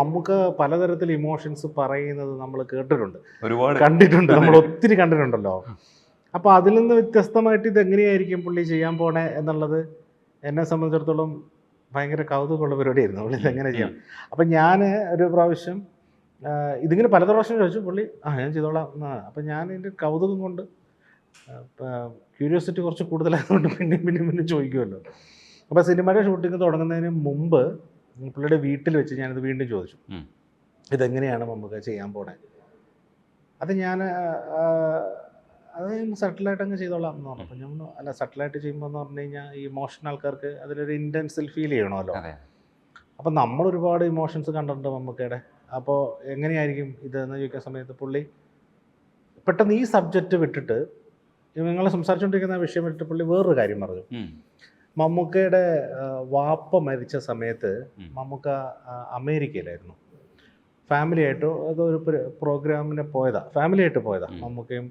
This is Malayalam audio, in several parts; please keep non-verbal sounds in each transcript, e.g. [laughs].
നമുക്ക് പലതരത്തിൽ ഇമോഷൻസ് പറയുന്നത് നമ്മൾ കേട്ടിട്ടുണ്ട്. ഒരുപാട്. കണ്ടിട്ടുണ്ട്. നമ്മൾ ഒത്തിരി കണ്ടിട്ടുണ്ടല്ലോ. അപ്പോൾ അതിൽ നിന്ന് വ്യത്യസ്തമായിട്ട് ഇത് എങ്ങനെയായിരിക്കും പുള്ളി ചെയ്യാൻ പോണേ എന്നുള്ളത് എന്നെ സംബന്ധിച്ചിടത്തോളം ഭയങ്കര കൗതുകമുള്ള പരിപാടിയായിരുന്നു. പുള്ളി ഇതെങ്ങനെ ചെയ്യാം? അപ്പം ഞാൻ ഒരു പ്രാവശ്യം ഇതിങ്ങനെ പല പ്രാവശ്യം ചോദിച്ചു പുള്ളി ആ ഞാൻ ചെയ്തോളാം. അപ്പം ഞാൻ എന്റെ കൗതുകം കൊണ്ട് ക്യൂരിയോസിറ്റി കുറച്ച് കൂടുതലായതുകൊണ്ട് പിന്നെയും പിന്നെയും പിന്നെ ചോദിക്കുമല്ലോ അപ്പോൾ സിനിമയുടെ ഷൂട്ടിംഗ് തുടങ്ങുന്നതിന് മുമ്പ് പുള്ളിയുടെ വീട്ടിൽ വെച്ച് ഞാനിത് വീണ്ടും ചോദിച്ചു. ഇതെങ്ങനെയാണ് നമുക്ക് ചെയ്യാൻ പോണേ? അത് ഞാൻ അത് സട്ടിലായിട്ട് അങ്ങ് ചെയ്തോളാം എന്ന് പറഞ്ഞു. അപ്പം ഞാൻ അല്ല സട്ടിലായിട്ട് ചെയ്യുമ്പോൾ എന്ന് പറഞ്ഞു കഴിഞ്ഞാൽ ഈ ഇമോഷൻ ആൾക്കാർക്ക് അതിലൊരു ഇന്റൻസിൽ ഫീൽ ചെയ്യണമല്ലോ. അപ്പം നമ്മൾ ഒരുപാട് ഇമോഷൻസ് കണ്ടിട്ടുണ്ട് മമ്മൂക്കയുടെ. അപ്പോൾ എങ്ങനെയായിരിക്കും ഇതെന്ന് ചോദിക്കുന്ന സമയത്ത് പുള്ളി പെട്ടെന്ന് ഈ സബ്ജക്റ്റ് വിട്ടിട്ട് നിങ്ങൾ സംസാരിച്ചുകൊണ്ടിരിക്കുന്ന വിഷയം വിട്ടിട്ട് പുള്ളി വേറൊരു കാര്യം പറഞ്ഞു. മമ്മൂക്കയുടെ വാപ്പ മരിച്ച സമയത്ത്. മമ്മൂക്ക അമേരിക്കയിലായിരുന്നു ഫാമിലി ആയിട്ട് അതൊരു പ്രോഗ്രാമിന് പോയതാ ഫാമിലി ആയിട്ട് പോയതാ. മമ്മൂക്കയും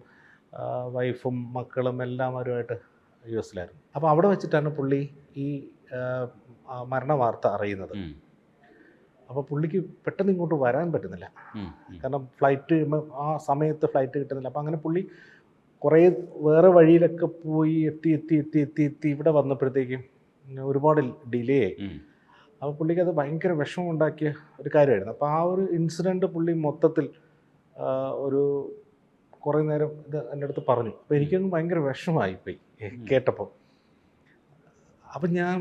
വൈഫും മക്കളും എല്ലാവരുമായിട്ട് യു എസിലായിരുന്നു അപ്പോൾ അവിടെ വെച്ചിട്ടാണ് പുള്ളി ഈ മരണ വാർത്ത അറിയുന്നത്. അപ്പോൾ പുള്ളിക്ക് പെട്ടെന്ന് ഇങ്ങോട്ട് വരാൻ പറ്റുന്നില്ല. കാരണം ഫ്ലൈറ്റ് ആ സമയത്ത് ഫ്ലൈറ്റ് കിട്ടുന്നില്ല അപ്പം അങ്ങനെ പുള്ളി കുറേ വേറെ വഴിയിലൊക്കെ പോയി എത്തി എത്തി എത്തി എത്തി എത്തി ഇവിടെ വന്നപ്പോഴത്തേക്കും ഒരുപാട് ഡിലേ ആയി. അപ്പോൾ പുള്ളിക്ക് അത് ഭയങ്കര വിഷമം ഉണ്ടാക്കിയ ഒരു കാര്യമായിരുന്നു. അപ്പോൾ ആ ഒരു ഇൻസിഡന്റ് പുള്ളി മൊത്തത്തിൽ ഒരു കുറേ നേരം ഇത് എന്റെ അടുത്ത് പറഞ്ഞു. അപ്പോൾ എനിക്കൊന്നും ഭയങ്കര വിഷമമായി പോയി കേട്ടപ്പോൾ അപ്പം ഞാൻ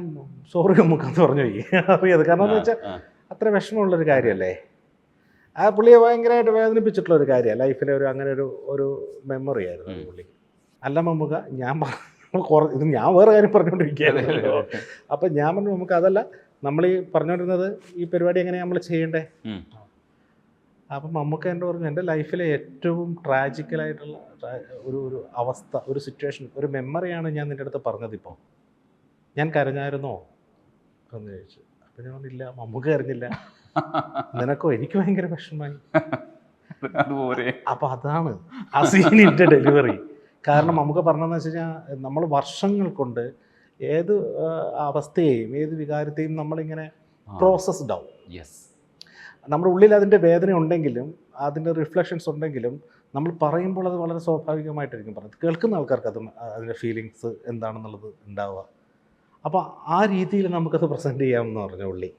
സോറി നമുക്കെന്ന് പറഞ്ഞു. പോയി അറിയാതെ. കാരണം എന്ന് വെച്ചാൽ അത്ര വിഷമമുള്ളൊരു കാര്യമല്ലേ? ആ പുള്ളിയെ ഭയങ്കരമായിട്ട് വേദനിപ്പിച്ചിട്ടുള്ള ഒരു കാര്യമാണ്. ലൈഫിലെ ഒരു അങ്ങനെ ഒരു ഒരു മെമ്മറി ആയിരുന്നു പുള്ളി. അല്ല മമ്മുക ഞാൻ ഇത് ഞാൻ വേറെ കാര്യം പറഞ്ഞുകൊണ്ടിരിക്കുകയാണല്ലോ അപ്പം ഞാൻ പറഞ്ഞു നമുക്ക് അതല്ല നമ്മൾ ഈ പറഞ്ഞുകൊണ്ടിരുന്നത് ഈ പരിപാടി എങ്ങനെ നമ്മൾ ചെയ്യണ്ടേ. അപ്പം മമ്മൂക്ക എന്റെ പറഞ്ഞു എന്റെ ലൈഫിലെ ഏറ്റവും ട്രാജിക്കലായിട്ടുള്ള ഒരു ഒരു അവസ്ഥ ഒരു സിറ്റുവേഷൻ ഒരു മെമ്മറിയാണ് ഞാൻ നിന്റെ അടുത്ത് പറഞ്ഞത് ഇപ്പോൾ ഞാൻ കരഞ്ഞായിരുന്നോ? എന്ന് ചോദിച്ചു. അപ്പം ഞാൻ പറഞ്ഞില്ല മമ്മൂക്ക കരഞ്ഞില്ല. നിനക്കോ എനിക്ക് ഭയങ്കര വിഷമായി [laughs] അതുപോലെ. അപ്പൊ അതാണ് ആ സീനിന്റെ ഡെലിവറി കാരണം നമുക്ക് പറഞ്ഞതെന്ന് വെച്ച് കഴിഞ്ഞാൽ നമ്മൾ വർഷങ്ങൾ കൊണ്ട് ഏത് അവസ്ഥയെയും ഏത് വികാരത്തെയും നമ്മളിങ്ങനെ പ്രോസസ്ഡ് ആവും. യെസ് നമ്മുടെ ഉള്ളിൽ അതിന്റെ വേദന ഉണ്ടെങ്കിലും അതിന്റെ റിഫ്ലക്ഷൻസ് ഉണ്ടെങ്കിലും നമ്മൾ പറയുമ്പോൾ അത് വളരെ സ്വാഭാവികമായിട്ടായിരിക്കും പറയുന്നത്. കേൾക്കുന്ന ആൾക്കാർക്ക് അത് അതിന്റെ ഫീലിങ്സ് എന്താണെന്നുള്ളത് ഉണ്ടാവുക. അപ്പോൾ ആ രീതിയിൽ നമുക്കത് പ്രസന്റ് ചെയ്യാമെന്ന് പറഞ്ഞു ഉള്ളി.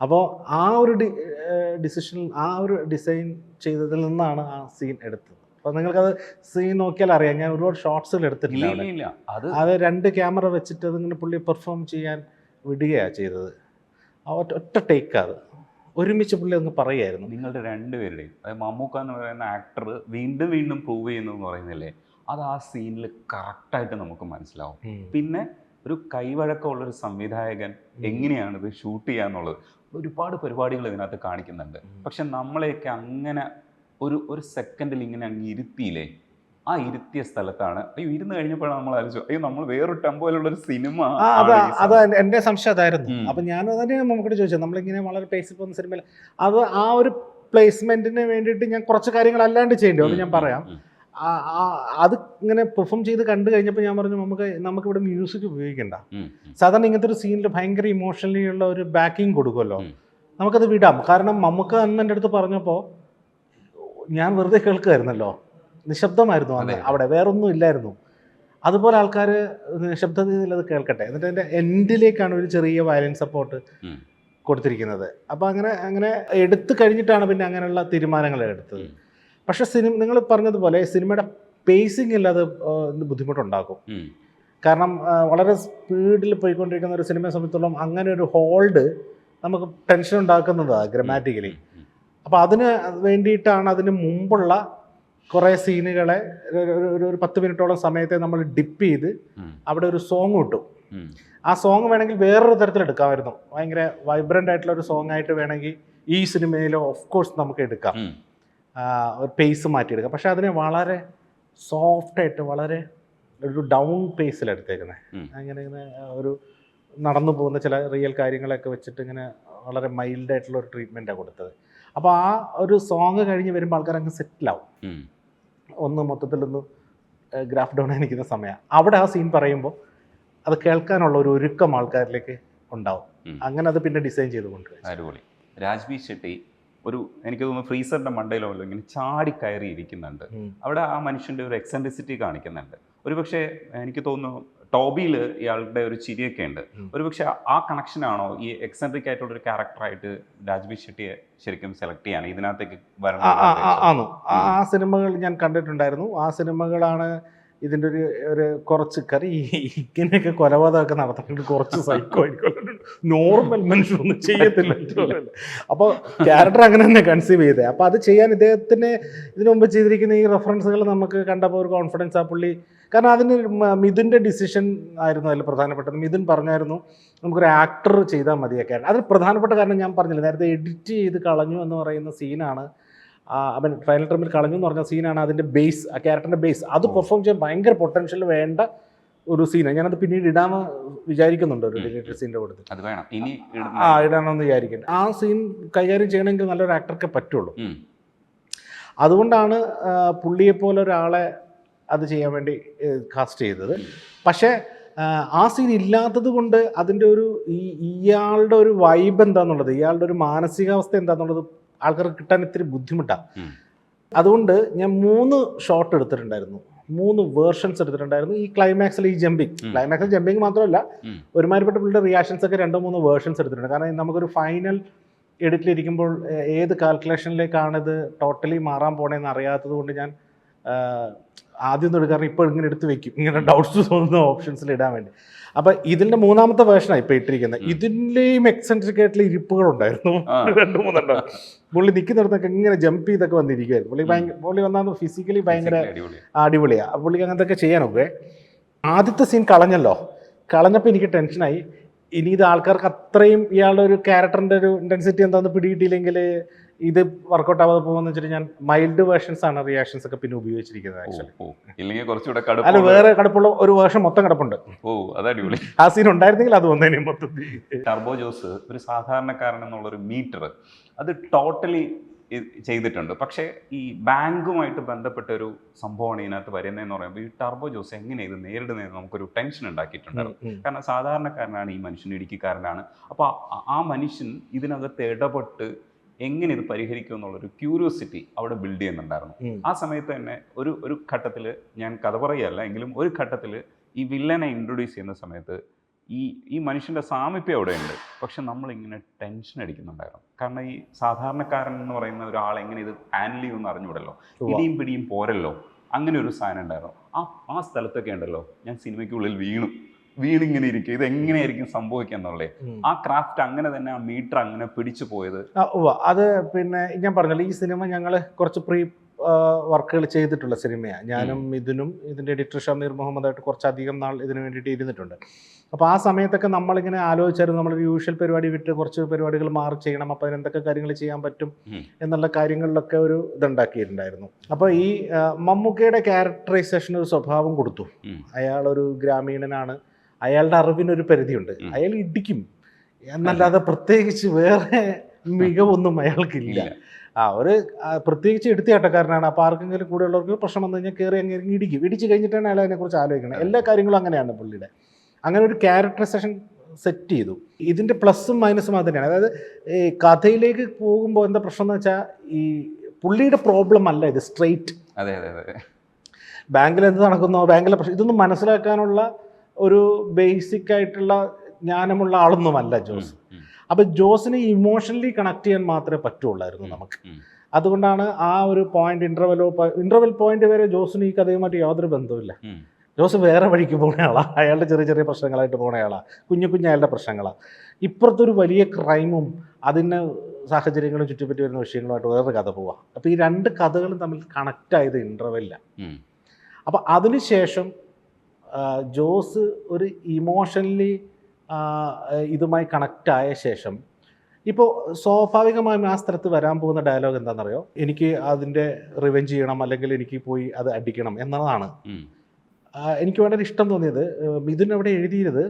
അപ്പോൾ ആ ഒരു ഡി ഡിസിഷൻ ആ ഒരു ഡിസൈൻ ചെയ്തതിൽ നിന്നാണ് ആ സീൻ എടുത്തത്. അപ്പോൾ നിങ്ങൾക്കത് സീൻ നോക്കിയാൽ അറിയാം. ഞാൻ ഒരുപാട് ഷോർട്സുകൾ എടുത്തിട്ടില്ല അത് അത് രണ്ട് ക്യാമറ വെച്ചിട്ട് അതിങ്ങനെ പുള്ളി പെർഫോം ചെയ്യാൻ വിടുകയാണ് ചെയ്തത്. ഒറ്റ ഒറ്റ ടേക്ക് അത്. ഒരുമിച്ച് പുള്ളി അങ്ങ് പറയുമായിരുന്നു. നിങ്ങളുടെ രണ്ടുപേരുടെയും അതായത് മമ്മൂക്ക എന്ന് പറയുന്ന ആക്ടർ വീണ്ടും വീണ്ടും പ്രൂവ് ചെയ്യുന്നു എന്ന് പറയുന്നില്ലേ? അത് ആ സീനിൽ കറക്റ്റായിട്ട് നമുക്ക് മനസ്സിലാവും. പിന്നെ ഒരു കൈവഴക്കമുള്ള ഒരു സംവിധായകൻ എങ്ങനെയാണ് ഇത് ഷൂട്ട് ചെയ്യാന്നുള്ളത്? ഒരുപാട് പരിപാടികൾ ഇതിനകത്ത് കാണിക്കുന്നുണ്ട്. പക്ഷെ നമ്മളെയൊക്കെ അങ്ങനെ ഒരു ഒരു സെക്കൻഡിൽ ഇങ്ങനെ അങ്ങ് ഇരുത്തിയില്ലേ? ആ ഇരുത്തിയ സ്ഥലത്താണ്. അയ്യോ ഇരുന്ന് കഴിഞ്ഞപ്പോഴാണ് നമ്മൾ ആലോചിച്ചു അയ്യോ നമ്മൾ വേറൊരു ടെമ്പോയിലുള്ള ഒരു സിനിമ അത് എന്റെ എന്റെ സംശയം അതായിരുന്നു. അപ്പൊ ഞാൻ അതന്നെ നമുക്കിട്ട് ചോദിച്ചത് നമ്മളിങ്ങനെ വളരെ പേസിൽ പോകുന്ന സിനിമയിൽ അത് ആ ഒരു പ്ലേസ്മെന്റിന് വേണ്ടിയിട്ട് ഞാൻ കുറച്ച് കാര്യങ്ങൾ അല്ലാണ്ട് ചെയ്യേണ്ടി അത് ഞാൻ പറയാം. അത് ഇങ്ങനെ പെർഫോം ചെയ്ത് കണ്ടു കഴിഞ്ഞപ്പോൾ ഞാൻ പറഞ്ഞു നമുക്ക് നമുക്ക് ഇവിടെ മ്യൂസിക് ഉപയോഗിക്കണ്ട സാധാരണ ഇങ്ങനത്തെ ഒരു സീനിൽ ഭയങ്കര ഇമോഷണലി ഉള്ള ഒരു ബാക്കിങ് കൊടുക്കുമല്ലോ. നമുക്കത് വിടാം. കാരണം നമുക്ക് അന്ന് എന്റെ അടുത്ത് പറഞ്ഞപ്പോൾ ഞാൻ വെറുതെ കേൾക്കുമായിരുന്നല്ലോ നിശബ്ദമായിരുന്നു അന്ന്. അവിടെ വേറൊന്നും ഇല്ലായിരുന്നു. അതുപോലെ ആൾക്കാർ നിശബ്ദതയിൽ അത് കേൾക്കട്ടെ. എന്നിട്ട് എന്റെ എൻഡിലേക്കാണ് ഒരു ചെറിയ വയലൻ സപ്പോർട്ട് കൊടുത്തിരിക്കുന്നത്. അപ്പോൾ അങ്ങനെ അങ്ങനെ എടുത്തു കഴിഞ്ഞിട്ടാണ് പിന്നെ അങ്ങനെയുള്ള തീരുമാനങ്ങൾ എടുത്തത് പക്ഷേ സിനിമ നിങ്ങൾ പറഞ്ഞതുപോലെ സിനിമയുടെ പേസിംഗ് അത് ആ, ബുദ്ധിമുട്ടുണ്ടാക്കും. കാരണം വളരെ സ്പീഡിൽ പോയിക്കൊണ്ടിരിക്കുന്ന ഒരു സിനിമയെ സംബന്ധിച്ചോളം അങ്ങനെ ഒരു ഹോൾഡ് നമുക്ക് ടെൻഷൻ ഉണ്ടാക്കുന്നതാണ് ഗ്രമാറ്റിക്കലി അപ്പോൾ അതിന് വേണ്ടിയിട്ടാണ് അതിന് മുമ്പുള്ള കുറേ സീനുകളെ ഒരു- ഒരു- പത്ത് മിനിറ്റോളം സമയത്തെ നമ്മൾ ഡിപ്പ് ചെയ്ത് അവിടെ ഒരു സോങ് കിട്ടും ആ സോങ് വേണമെങ്കിൽ വേറൊരു തരത്തിൽ എടുക്കാമായിരുന്നു. ഭയങ്കര വൈബ്രന്റ് ആയിട്ടുള്ള ഒരു സോങ് ആയിട്ട് വേണമെങ്കിൽ ഈ സിനിമയിൽ ഓഫ് കോഴ്സ് നമുക്ക് എടുക്കാം. ഒരു പേസ് മാറ്റിയെടുക്കുക. പക്ഷെ അതിനെ വളരെ സോഫ്റ്റായിട്ട് വളരെ ഒരു ഡൗൺ പേസിലെടുത്തേക്കുന്നത് അങ്ങനെ ഇങ്ങനെ ഒരു നടന്നു പോകുന്ന ചില റിയൽ കാര്യങ്ങളൊക്കെ വെച്ചിട്ട് ഇങ്ങനെ വളരെ മൈൽഡായിട്ടുള്ള ഒരു ട്രീറ്റ്മെന്റാണ് കൊടുത്തത്. അപ്പോൾ ആ ഒരു സോങ് കഴിഞ്ഞ് വരുമ്പോൾ ആൾക്കാർ അങ്ങ് സെറ്റിലാവും ഒന്ന് മൊത്തത്തിലൊന്ന് ഗ്രാഫ് ഡൗൺ ആയിരിക്കുന്ന സമയമാണ് അവിടെ ആ സീൻ പറയുമ്പോൾ അത് കേൾക്കാനുള്ള ഒരു ഒരുക്കം ആൾക്കാരിലേക്ക് ഉണ്ടാവും. അങ്ങനെ അത് പിന്നെ ഡിസൈൻ ചെയ്ത് കൊണ്ടുവരും രാജ്ബി ഷെട്ടി ഒരു എനിക്ക് തോന്നുന്നു ഫ്രീസറിന്റെ മണ്ടയിലോ അല്ലെങ്കിൽ ഇങ്ങനെ ചാടി കയറി ഇരിക്കുന്നുണ്ട്. അവിടെ ആ മനുഷ്യന്റെ ഒരു എക്സെൻട്രിസിറ്റി കാണിക്കുന്നുണ്ട്. ഒരുപക്ഷെ എനിക്ക് തോന്നുന്നു ടോബിയിൽ ഇയാളുടെ ഒരു ചിരിയൊക്കെ ഉണ്ട്. ഒരുപക്ഷെ ആ കണക്ഷനാണോ ഈ എക്സെൻട്രിക് ആയിട്ടുള്ള ഒരു ക്യാരക്ടറായിട്ട് രാജ്ബി ഷെട്ടിയെ ശരിക്കും സെലക്ട് ചെയ്യാണ്? ഇതിനകത്തേക്ക് വരണം ആ, ആ, സിനിമകൾ ഞാൻ കണ്ടിട്ടുണ്ടായിരുന്നു. ആ സിനിമകളാണ് ഇതിന്റെ ഒരു ഒരു കുറച്ച് കറി ഇങ്ങനെയൊക്കെ കൊലപാതകമൊക്കെ നടത്തുന്നുണ്ട് കുറച്ച് സൈക്കോ ആയിരിക്കും നോർമൽ മനുഷ്യരൊന്നും ചെയ്യത്തില്ല. അപ്പോൾ ക്യാരക്ടർ അങ്ങനെ തന്നെ കൺസീവ് ചെയ്തേ. അപ്പോൾ അത് ചെയ്യാൻ ഇദ്ദേഹത്തിന് ഇതിനു മുമ്പ് ചെയ്തിരിക്കുന്ന ഈ റെഫറൻസുകൾ നമുക്ക് കണ്ടപ്പോൾ ഒരു കോൺഫിഡൻസ് ആ പുള്ളി കാരണം അതിന് മിഥുന്റെ ഡിസിഷൻ ആയിരുന്നു അതിൽ പ്രധാനപ്പെട്ടത്. മിഥുൻ പറഞ്ഞായിരുന്നു നമുക്കൊരു ആക്ടർ ചെയ്താൽ മതിയൊക്കെയാണ് അതിൽ പ്രധാനപ്പെട്ട കാരണം ഞാൻ പറഞ്ഞില്ല നേരത്തെ എഡിറ്റ് ചെയ്ത് കളഞ്ഞു എന്ന് പറയുന്ന സീനാണ് അവൻ ഫൈനൽ ടൈമിൽ കളഞ്ഞു എന്ന് പറഞ്ഞ സീനാണ് അതിന്റെ ബേസ് ആ ക്യാരക്ടറിന്റെ ബേസ് അത്. പെർഫോം ചെയ്യാൻ ഭയങ്കര പൊട്ടൻഷ്യൽ വേണ്ട ഒരു സീനാണ് ഞാനത് പിന്നീട് ഇടാമെന്ന് വിചാരിക്കുന്നുണ്ട് ഒരു. ഡിലീറ്റഡ് സീന്റെ കൊടുത്ത് അത് വേണം. ഇനി ആ ഇടാണെന്ന് വിചാരിക്കുന്നു. ആ സീൻ കൈകാര്യം ചെയ്യണമെങ്കിൽ നല്ലൊരു ആക്ടർക്ക് പറ്റുള്ളൂ. അതുകൊണ്ടാണ് പുള്ളിയെ പുള്ളിയെപ്പോലെ ഒരാളെ അത് ചെയ്യാൻ വേണ്ടി കാസ്റ്റ് ചെയ്തത്. പക്ഷേ ആ, ആ സീൻ ഇല്ലാത്തത് കൊണ്ട് അതിന്റെ ഒരു ഈ ഇയാളുടെ ഒരു വൈബ് എന്താന്നുള്ളത് ഇയാളുടെ ഒരു മാനസികാവസ്ഥ എന്താന്നുള്ളത് ആൾക്കാർക്ക് കിട്ടാൻ ഇത്തിരി ബുദ്ധിമുട്ടാണ് അതുകൊണ്ട് ഞാൻ മൂന്ന് ഷോട്ട് എടുത്തിട്ടുണ്ടായിരുന്നു. മൂന്ന് വേർഷൻസ് എടുത്തിട്ടുണ്ടായിരുന്നു. ഈ ക്ലൈമാക്സിൽ ഈ ജമ്പിങ് ക്ലൈമാക്സിൽ ജമ്പിങ് മാത്രമല്ല. ഒരുമാതിരിപ്പെട്ട പുള്ളിയുടെ റിയാക്ഷൻസ് ഒക്കെ രണ്ടോ മൂന്ന് വേർഷൻസ് എടുത്തിട്ടുണ്ട്. കാരണം നമുക്കൊരു ഫൈനൽ എഡിറ്റിലിരിക്കുമ്പോൾ ഏത് കാൽക്കുലേഷനിലേക്കാണ് ഇത് ടോട്ടലി മാറാൻ പോണേന്ന് അറിയാത്തത് കൊണ്ട് ഞാൻ ആദ്യം എടുക്കാറ് ഇപ്പോൾ ഇങ്ങനെ എടുത്ത് വെക്കും. ഇങ്ങനെ ഡൗട്ട്സ് തോന്നുന്ന ഓപ്ഷൻസിൽ ഇടാൻ വേണ്ടി. അപ്പം ഇതിന്റെ മൂന്നാമത്തെ വേർഷനാണ് ഇപ്പോൾ ഇട്ടിരിക്കുന്നത്. ഇതിന്റെയും എക്സെൻട്രിക് ആയിട്ടുള്ള ഇരിപ്പുകളുണ്ടായിരുന്നു. [laughs] രണ്ട് മൂന്നെണ്ണം. പുള്ളി നിൽക്കുന്നിടത്തൊക്കെ ഇങ്ങനെ ജമ്പ് ചെയ്തൊക്കെ വന്നിരിക്കുമായിരുന്നു പുള്ളി ഭയങ്കര പുള്ളി വന്നാൽ ഫിസിക്കലി ഭയങ്കര അടിപൊളി അടിപൊളിയാണ് പുള്ളിക്ക് അങ്ങനത്തെ ചെയ്യാനൊക്കെ. ആദ്യത്തെ സീൻ കളഞ്ഞല്ലോ. കളഞ്ഞപ്പോൾ എനിക്ക് ടെൻഷനായി ഇനി ഇത് ആൾക്കാർക്ക് അത്രയും ഇയാളുടെ ഒരു ക്യാരക്ടറിന്റെ ഒരു ഇന്റൻസിറ്റി എന്താണെന്ന് പിടിയിട്ടില്ലെങ്കിൽ ഇത് വർക്കൗട്ട് ആവാതെ പോകുമെന്ന് വെച്ചിട്ട് ഞാൻ മൈൽഡ് വേർഷൻസ് ആണ് റിയാക്ഷൻസ് ഒക്കെ പിന്നെ ഉപയോഗിച്ചിരിക്കുന്നത് ആക്ച്വലി ഓ. ഇല്ലെങ്കിൽ കുറച്ചുകൂടെ അല്ല വേറെ കടുപ്പുള്ള ഒരു വേർഷൻ മൊത്തം കിടപ്പുണ്ട്. ഓ അത് അടിപൊളി. ആ സീൻ ഉണ്ടായിരുന്നെങ്കിൽ അത് വന്നതിന് മൊത്തത്തിൽ ടർബോ ജോസ് ഒരു സാധാരണക്കാരൻ എന്നുള്ള ഒരു മീറ്റർ അത് ടോട്ടലി ചെയ്തിട്ടുണ്ട്. പക്ഷേ ഈ ബാങ്കുമായിട്ട് ബന്ധപ്പെട്ട ഒരു സംഭവമാണ് ഇതിനകത്ത് വരുന്നതെന്ന് പറയുമ്പോൾ ഈ ടർബോ ജോസ് എങ്ങനെ ഇത് നേരിടുന്നതെന്ന് നമുക്കൊരു ടെൻഷൻ ഉണ്ടാക്കിയിട്ടുണ്ട് കാരണം സാധാരണക്കാരനാണ് ഈ മനുഷ്യൻ ഇടുക്കിക്കാരനാണ്. അപ്പോൾ ആ മനുഷ്യൻ ഇതിനകത്ത് ഇടപെട്ട് എങ്ങനെ ഇത് പരിഹരിക്കും എന്നുള്ളൊരു ക്യൂരിയോസിറ്റി അവിടെ ബിൽഡ് ചെയ്യുന്നുണ്ടായിരുന്നു. ആ സമയത്ത് തന്നെ ഒരു ഒരു ഘട്ടത്തിൽ ഞാൻ കഥ പറയുകയല്ല എങ്കിലും ഒരു ഘട്ടത്തിൽ ഈ വില്ലനെ ഇൻട്രൊഡ്യൂസ് ചെയ്യുന്ന സമയത്ത് ഈ ഈ മനുഷ്യന്റെ സാമീപ്യം അവിടെ ഉണ്ട് പക്ഷെ നമ്മളിങ്ങനെ ടെൻഷൻ അടിക്കുന്നുണ്ടായിരുന്നു. കാരണം ഈ സാധാരണക്കാരൻ എന്ന് പറയുന്ന ഒരാൾ എങ്ങനെ ഇത് ഹാൻഡിൽ ചെയ്യുമെന്ന് അറിഞ്ഞൂടല്ലോ ഇടിയും പിടിയും പോരല്ലോ. അങ്ങനെ ഒരു സാധനം ഉണ്ടായിരുന്നു. ആ ആ സ്ഥലത്തൊക്കെ ഉണ്ടല്ലോ. ഞാൻ സിനിമയ്ക്കുള്ളിൽ വീണു. വീണിങ്ങനെ ഇരിക്കുക ഇത് എങ്ങനെയായിരിക്കും സംഭവിക്കുക എന്നുള്ളത് ആ ക്രാഫ്റ്റ് അങ്ങനെ തന്നെ ആ മീറ്റർ അങ്ങനെ പിടിച്ചു പോയത്. അത് പിന്നെ ഞാൻ പറഞ്ഞല്ലോ ഈ സിനിമ ഞങ്ങൾ കുറച്ച് പ്രീ വർക്കുകൾ ചെയ്തിട്ടുള്ള സിനിമയാണ് ഞാനും ഇതിനും ഇതിന്റെ എഡിറ്റർ ഷമീർ മുഹമ്മദായിട്ട് കുറച്ചധികം നാൾ ഇതിനു വേണ്ടിയിട്ട് ഇരുന്നിട്ടുണ്ട്. അപ്പോൾ ആ സമയത്തൊക്കെ നമ്മളിങ്ങനെ ആലോചിച്ചായിരുന്നു നമ്മളൊരു യൂഷ്വൽ പരിപാടി വിട്ട് കുറച്ച് പരിപാടികൾ മാറി ചെയ്യണം അപ്പോൾ അതിനെന്തൊക്കെ കാര്യങ്ങൾ ചെയ്യാൻ പറ്റും എന്നുള്ള കാര്യങ്ങളിലൊക്കെ ഒരു ഇതുണ്ടാക്കിയിട്ടുണ്ടായിരുന്നു. അപ്പോൾ ഈ മമ്മൂക്കയുടെ ക്യാരക്ടറൈസേഷൻ ഒരു സ്വഭാവം കൊടുത്തു. അയാളൊരു ഗ്രാമീണനാണ്. അയാളുടെ അറിവിനൊരു പരിധിയുണ്ട്. അയാൾ ഇടിക്കും. എന്നല്ലാതെ പ്രത്യേകിച്ച് വേറെ മികവൊന്നും അയാൾക്കില്ല. ആ ഒരു പ്രത്യേകിച്ച് എടുത്തിയാട്ടക്കാരനാണ്. അപ്പോൾ ആർക്കെങ്കിലും കൂടെ ഉള്ളവർക്ക് പ്രശ്നം വന്നു കഴിഞ്ഞാൽ കയറി അങ്ങനെ ഇടിക്കും. ഇടിച്ച് കഴിഞ്ഞിട്ടാണ് അയാൾ അതിനെക്കുറിച്ച് ആലോചിക്കണം. എല്ലാ കാര്യങ്ങളും അങ്ങനെയാണ് പുള്ളിയുടെ. അങ്ങനെ ഒരു ക്യാരക്ടറൈസേഷൻ സെറ്റ് ചെയ്തു. ഇതിന്റെ പ്ലസ്സും മൈനസും അത് തന്നെയാണ്. അതായത് ഈ കഥയിലേക്ക് പോകുമ്പോൾ എന്താ പ്രശ്നം എന്ന് വെച്ചാൽ ഈ പുള്ളിയുടെ പ്രോബ്ലം അല്ല ഇത് സ്ട്രെയിറ്റ്. അതെ അതെ അതെ. ബാങ്കിൽ എന്ത് നടക്കുന്നോ ബാങ്കിലെ പ്രശ്നം ഇതൊന്നും മനസ്സിലാക്കാനുള്ള ഒരു ബേസിക് ആയിട്ടുള്ള ജ്ഞാനമുള്ള ആളൊന്നുമല്ല ജോസ്. അപ്പൊ ജോസിനെ ഇമോഷണലി കണക്ട് ചെയ്യാൻ മാത്രമേ പറ്റുള്ളായിരുന്നു. നമുക്ക്. അതുകൊണ്ടാണ് ആ ഒരു പോയിന്റ് ഇന്റർവെലോ ഇന്റർവെൽ പോയിന്റ് വരെ ജോസിന് ഈ കഥയുമായിട്ട് യാതൊരു ബന്ധവുമില്ല. ജോസ് വേറെ വഴിക്ക് പോണയാളാണ് അയാളുടെ ചെറിയ ചെറിയ പ്രശ്നങ്ങളായിട്ട് പോണയാളാണ് കുഞ്ഞു കുഞ്ഞു അയാളുടെ പ്രശ്നങ്ങളാണ് ഇപ്പുറത്തൊരു വലിയ ക്രൈമും അതിന് സാഹചര്യങ്ങളും ചുറ്റിപ്പറ്റി വരുന്ന വിഷയങ്ങളുമായിട്ട് വേറൊരു കഥ പോവാം. അപ്പോൾ ഈ രണ്ട് കഥകളും തമ്മിൽ കണക്റ്റ് ആയത് ഇന്റർവെല്ലാം അപ്പൊ അപ്പോൾ അതിനുശേഷം ജോസ് ഒരു ഇമോഷണലി ഇതുമായി കണക്റ്റ് ആയ ശേഷം. ഇപ്പോൾ സ്വാഭാവികമായും ആ സ്ഥലത്ത് വരാൻ പോകുന്ന ഡയലോഗ് എന്താണെന്നറിയോ? എനിക്ക് അതിന്റെ റിവെഞ്ച് ചെയ്യണം അല്ലെങ്കിൽ എനിക്ക് പോയി അത് അടിക്കണം എന്നതാണ്. എനിക്ക് വളരെ ഇഷ്ടം തോന്നിയത്. മിഥുൻ അവിടെ എഴുതിയത്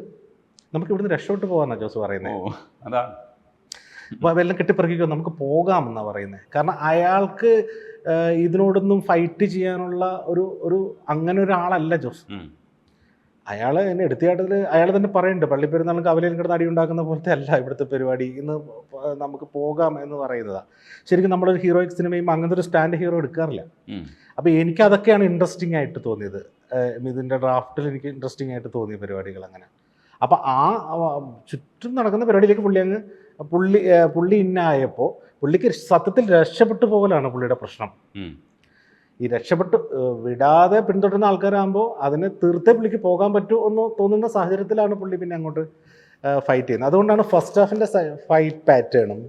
നമുക്ക് ഇവിടുന്ന് രക്ഷപ്പെട്ട് പോകാമെന്നാണ് ജോസ് പറയുന്നത് അതാണ് അപ്പോൾ വെല്ലം കെട്ടിപ്പറക്കിക്കോ നമുക്ക് പോകാമെന്നാണ് പറയുന്നത് കാരണം അയാൾക്ക് ഇതിനോടൊന്നും ഫൈറ്റ് ചെയ്യാനുള്ള ഒരു ഒരു അങ്ങനെ ഒരാളല്ല ജോസ്. അയാൾ എന്നെ എടുത്തിയാട്ടത്തിൽ അയാൾ തന്നെ പറയുന്നുണ്ട് പള്ളിപ്പെരുന്നാളും കവലയിൽ കിടന്ന് അടി ഉണ്ടാക്കുന്ന പോലത്തെ അല്ല ഇവിടുത്തെ പരിപാടി. ഇന്ന് നമുക്ക് പോകാം എന്ന് പറയുന്നതാണ് ശരിക്കും നമ്മളൊരു ഹീറോയിക് സിനിമയും അങ്ങനത്തെ ഒരു സ്റ്റാൻഡ് ഹീറോ എടുക്കാറില്ല. അപ്പോൾ എനിക്ക് അതൊക്കെയാണ് ഇൻട്രസ്റ്റിംഗ് ആയിട്ട് തോന്നിയത്. ഇതിന്റെ ഡ്രാഫ്റ്റിൽ എനിക്ക് ഇൻട്രസ്റ്റിംഗ് ആയിട്ട് തോന്നിയ പരിപാടികൾ അങ്ങനെ. അപ്പോൾ ആ ചുറ്റും നടക്കുന്ന പരിപാടിയിലേക്ക് പുള്ളി അങ്ങ് പുള്ളി പുള്ളി ഇന്നായപ്പോൾ പുള്ളിക്ക് സത്യത്തിൽ രക്ഷപ്പെട്ടു പോകലാണ് പുള്ളിയുടെ പ്രശ്നം. ഈ രക്ഷപ്പെട്ട് വിടാതെ പിന്തുടരുന്ന ആൾക്കാരാകുമ്പോൾ അതിനെ തീർത്തേ പുള്ളിക്ക് പോകാൻ പറ്റൂ എന്ന് തോന്നുന്ന സാഹചര്യത്തിലാണ് പുള്ളി പിന്നെ അങ്ങോട്ട് ഫൈറ്റ് ചെയ്യുന്നത്. അതുകൊണ്ടാണ് ഫസ്റ്റ് ഹാഫിന്റെ ഫൈറ്റ് പാറ്റേണും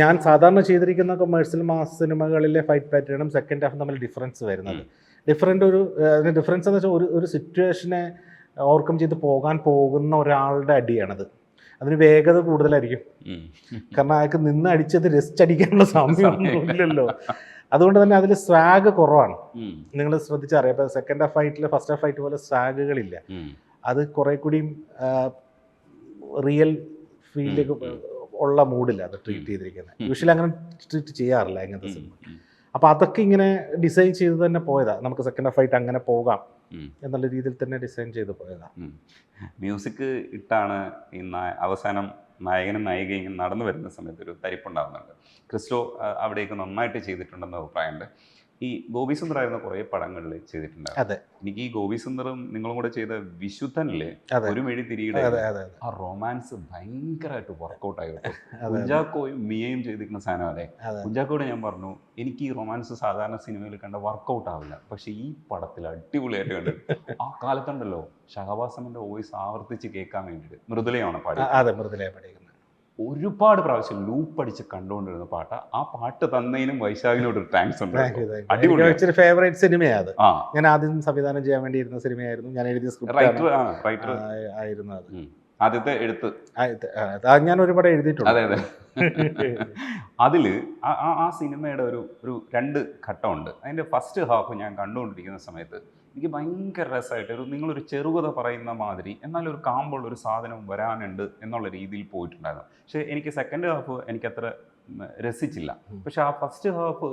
ഞാൻ സാധാരണ ചെയ്തിരിക്കുന്ന കൊമേഴ്സ്യൽ മാസ് സിനിമകളിലെ ഫൈറ്റ് പാറ്റേണും സെക്കൻഡ് ഹാഫും തമ്മിൽ ഡിഫറൻസ് വരുന്നത്. ഡിഫറെന്റ് ഒരു ഡിഫറൻസ് എന്ന് വെച്ചാൽ ഒരു ഒരു സിറ്റുവേഷനെ ഓവർകം ചെയ്ത് പോകാൻ പോകുന്ന ഒരാളുടെ അടിയാണത്. അതിന് വേഗത കൂടുതലായിരിക്കും. കാരണം അയാൾക്ക് നിന്ന് അടിച്ചത് രസിച്ചടിക്കാനുള്ള അടിക്കാനുള്ള സമയമൊന്നും ഇല്ലല്ലോ. അതുകൊണ്ട് തന്നെ അതിൽ സ്വാഗ് കുറവാണ്. നിങ്ങൾ ശ്രദ്ധിച്ചറിയാം ഇപ്പൊ സെക്കൻഡ് ഹാഫ് ഫൈറ്റിൽ ഫസ്റ്റ് ഹാഫ് ഫൈറ്റ് പോലെ സ്വാഗുകളില്ല. അത് കുറെ കൂടിയും റിയൽ ഫീലിലേക്ക് ഉള്ള മൂഡില്ല അത് ട്രീറ്റ് ചെയ്തിരിക്കുന്നത്. യൂഷ്വലി അങ്ങനെ ട്രീറ്റ് ചെയ്യാറില്ല ഇങ്ങനത്തെ സിനിമ അപ്പൊ അപ്പോൾ അതൊക്കെ ഇങ്ങനെ ഡിസൈൻ ചെയ്ത് തന്നെ പോയതാ. നമുക്ക് സെക്കൻഡ് ഹാഫ് ഫൈറ്റ് അങ്ങനെ പോകാം എന്നുള്ള രീതിയിൽ തന്നെ ഡിസൈൻ ചെയ്ത് പോയതാ. മ്യൂസിക് ഇട്ടാണ് ഇന്ന് അവസാനം നായകനും നായികയും നടന്നു വരുന്ന സമയത്ത് ഒരു തരിപ്പുണ്ടാകുന്നുണ്ട് ക്രിസ്റ്റോ അവിടെയൊക്കെ നന്നായിട്ട് ചെയ്തിട്ടുണ്ടെന്ന് അഭിപ്രായമുണ്ട്. ഈ ഗോപി സുന്ദറായിരുന്ന കുറെ പടങ്ങളിൽ ചെയ്തിട്ടുണ്ട് അതെ. എനിക്ക് ഈ ഗോപി സുന്ദറും നിങ്ങളും കൂടെ ചെയ്ത വിശുദ്ധനിലെ ഒരു മെഴി തിരിയുടെ ആ റൊമാൻസ് ഭയങ്കരമായിട്ട് വർക്കൗട്ട് ആയി കുഞ്ചാക്കോയും മിയയും ചെയ്തിരിക്കുന്ന സാധനം അല്ലേ? കുഞ്ചാക്കോയുടെ കുഞ്ചാക്കോട് ഞാൻ പറഞ്ഞു എനിക്ക് ഈ റൊമാൻസ് സാധാരണ സിനിമയിൽ കണ്ട വർക്കൗട്ട് ആവില്ല. പക്ഷെ ഈ പടത്തിൽ അടിപൊളിയായിട്ട് കണ്ടു ആ കാലത്തുണ്ടല്ലോ ഷഹബാസമിന്റെ വോയിസ് ആവർത്തിച്ച് കേൾക്കാൻ വേണ്ടിയിട്ട് മൃദുലയാണ് പാടി അതെ മൃദുലയാണ് പഠിക്കുന്നത് ഒരുപാട് പ്രാവശ്യം ലൂപ്പ് അടിച്ച് കണ്ടുകൊണ്ടിരുന്ന പാട്ട്. ആ പാട്ട് തന്നതിനും വൈശാഖിനോട് ഒരു താങ്ക്സ് ഉണ്ട് ഫേവറേറ്റ് സിനിമയാണ് ഞാൻ ആദ്യം സംവിധാനം ചെയ്യാൻ വേണ്ടിയിരുന്ന സിനിമയായിരുന്നു. ഞാൻ എഴുതിയ സ്ക്രിപ്റ്റ് ആയിരുന്നു അത്. ആദ്യത്തെ എഴുത്ത്. ഞാൻ ഒരുപാട് എഴുതിയിട്ടുണ്ട്. അതെ അതെ. അതിൽ ആ സിനിമയുടെ ഒരു ഒരു രണ്ട് ഘട്ടമുണ്ട്. അതിന്റെ ഫസ്റ്റ് ഹാഫ് ഞാൻ കണ്ടുകൊണ്ടിരിക്കുന്ന സമയത്ത് എനിക്ക് ഭയങ്കര രസമായിട്ട് ഒരു നിങ്ങളൊരു ചെറുകഥ പറയുന്ന മാതിരി എന്നാൽ ഒരു കാമ്പുള്ള ഒരു സാധനം വരാനുണ്ട് എന്നുള്ള രീതിയിൽ പോയിട്ടുണ്ടായിരുന്നു. പക്ഷേ എനിക്ക് സെക്കൻഡ് ഹാഫ് എനിക്കത്ര അത്ര രസിച്ചില്ല. പക്ഷെ ആ ഫസ്റ്റ് ഹാഫ്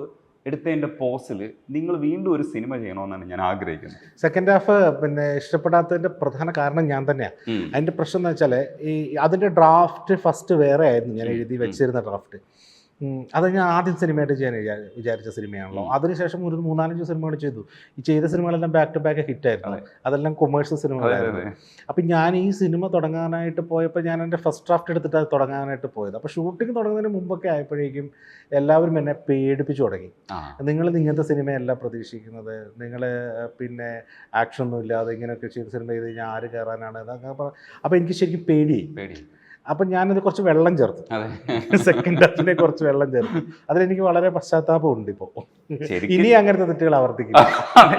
എടുത്തതിന്റെ പോസിൽ നിങ്ങൾ വീണ്ടും ഒരു സിനിമ ചെയ്യണമെന്നാണ് ഞാൻ ആഗ്രഹിക്കുന്നത്. സെക്കൻഡ് ഹാഫ് പിന്നെ ഇഷ്ടപ്പെടാത്തതിന്റെ പ്രധാന കാരണം ഞാൻ തന്നെയാണ് അതിന്റെ അതിന്റെ പ്രശ്നം എന്ന് വെച്ചാൽ ഈ അതിന്റെ ഡ്രാഫ്റ്റ് ഫസ്റ്റ് വേറെ ആയിരുന്നു ഞാൻ എഴുതി വെച്ചിരുന്ന ഡ്രാഫ്റ്റ് അത് ഞാൻ ആദ്യം സിനിമയായിട്ട് ചെയ്യാൻ വിചാ- വിചാരിച്ച സിനിമയാണല്ലോ. അതിനുശേഷം ഒരു മൂന്നാലഞ്ച് സിനിമകൾ ചെയ്തു. ഈ ചെയ്ത സിനിമകളെല്ലാം ബാക്ക് ടു ബാക്ക് ഹിറ്റ് ആയിരുന്നു അതെല്ലാം കൊമേഴ്സ്യൽ സിനിമകളായിരുന്നു. അപ്പം ഞാൻ ഈ സിനിമ തുടങ്ങാനായിട്ട് പോയപ്പോൾ ഞാൻ എന്റെ ഫസ്റ്റ് ഡ്രാഫ്റ്റ് എടുത്തിട്ട് അത് തുടങ്ങാനായിട്ട് പോയത്. അപ്പോൾ ഷൂട്ടിംഗ് തുടങ്ങുന്നതിന് മുമ്പൊക്കെ ആയപ്പോഴേക്കും എല്ലാവരും എന്നെ പേടിപ്പിച്ചു തുടങ്ങി. നിങ്ങൾ ഇങ്ങനത്തെ സിനിമയല്ല പ്രതീക്ഷിക്കുന്നത്. നിങ്ങൾ പിന്നെ ആക്ഷൻ ഒന്നും ഇല്ലാതെ ഇങ്ങനെയൊക്കെ ചെയ്ത സിനിമ ചെയ്ത് കഴിഞ്ഞാൽ ആര് കയറാനാണ് അപ്പം അപ്പോൾ എനിക്ക് ശരിക്കും പേടി പേടി അപ്പം ഞാനത് കുറച്ച് വെള്ളം ചേർത്തു. സെക്കൻഡ് ഹാഫിനെ കുറച്ച് വെള്ളം ചേർത്തു. അതിലെനിക്ക് വളരെ പശ്ചാത്താപം ഉണ്ട് ഇപ്പോൾ ഇനി അങ്ങനത്തെ തെറ്റുകൾ ആവർത്തിക്കില്ല.